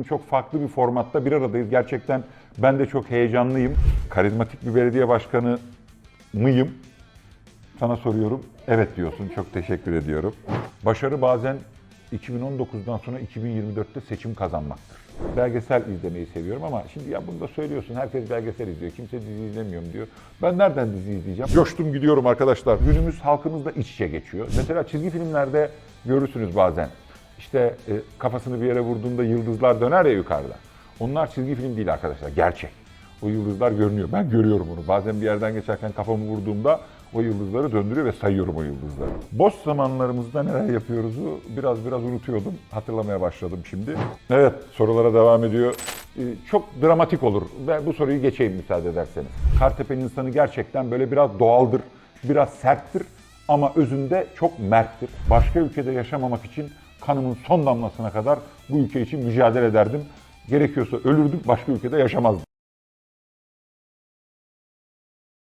Bugün çok farklı bir formatta bir aradayız. Gerçekten ben de çok heyecanlıyım. Karizmatik bir belediye başkanı mıyım? Sana soruyorum. Evet diyorsun. Çok teşekkür ediyorum. Başarı bazen 2019'dan sonra 2024'te seçim kazanmaktır. Belgesel izlemeyi seviyorum ama şimdi ya bunu da söylüyorsun. Herkes belgesel izliyor. Kimse dizi izlemiyorum diyor. Ben nereden dizi izleyeceğim? Coştum gidiyorum arkadaşlar. Günümüz halkımızla iç içe geçiyor. Mesela çizgi filmlerde görürsünüz bazen. İşte e, kafasını bir yere vurduğunda yıldızlar döner ya yukarıda. Onlar çizgi film değil arkadaşlar. Gerçek. O yıldızlar görünüyor. Ben görüyorum onu. Bazen bir yerden geçerken kafamı vurduğumda o yıldızları döndürüyor ve sayıyorum o yıldızları. Boş zamanlarımızda neler yapıyoruzu biraz biraz unutuyordum. Hatırlamaya başladım şimdi. Evet sorulara devam ediyor. Ee, Çok dramatik olur. Ben bu soruyu geçeyim müsaade ederseniz. Kartepe'nin insanı gerçekten böyle biraz doğaldır, biraz serttir ama özünde çok merttir. Başka ülkede yaşamamak için kanımın son damlasına kadar bu ülke için mücadele ederdim. Gerekiyorsa ölürdüm, başka ülkede yaşamazdım.